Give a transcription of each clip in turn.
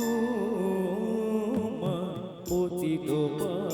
ও মা পতিত পাবনি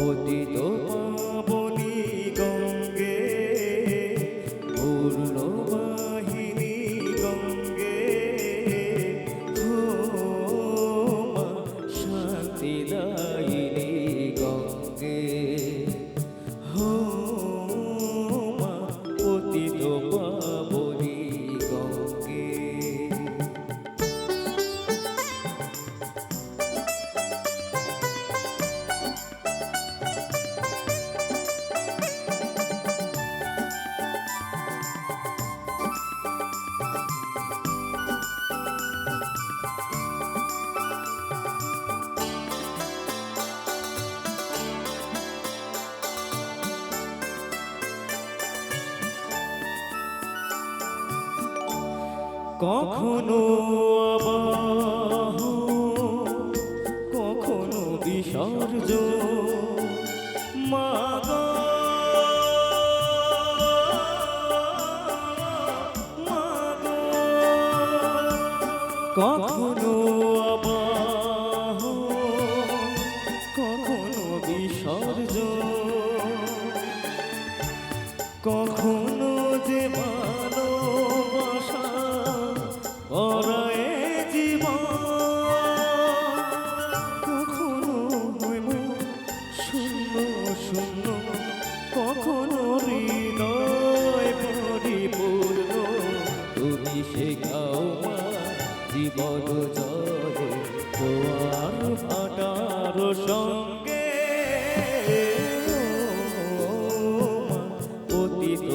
পতিত কখনো আবাহ কখনো বিসর্জ মাগো। কখনো আবাহ কখনো বিসর্জ কখনো জীবন জলে তোমার ফাটার সঙ্গে। অতীত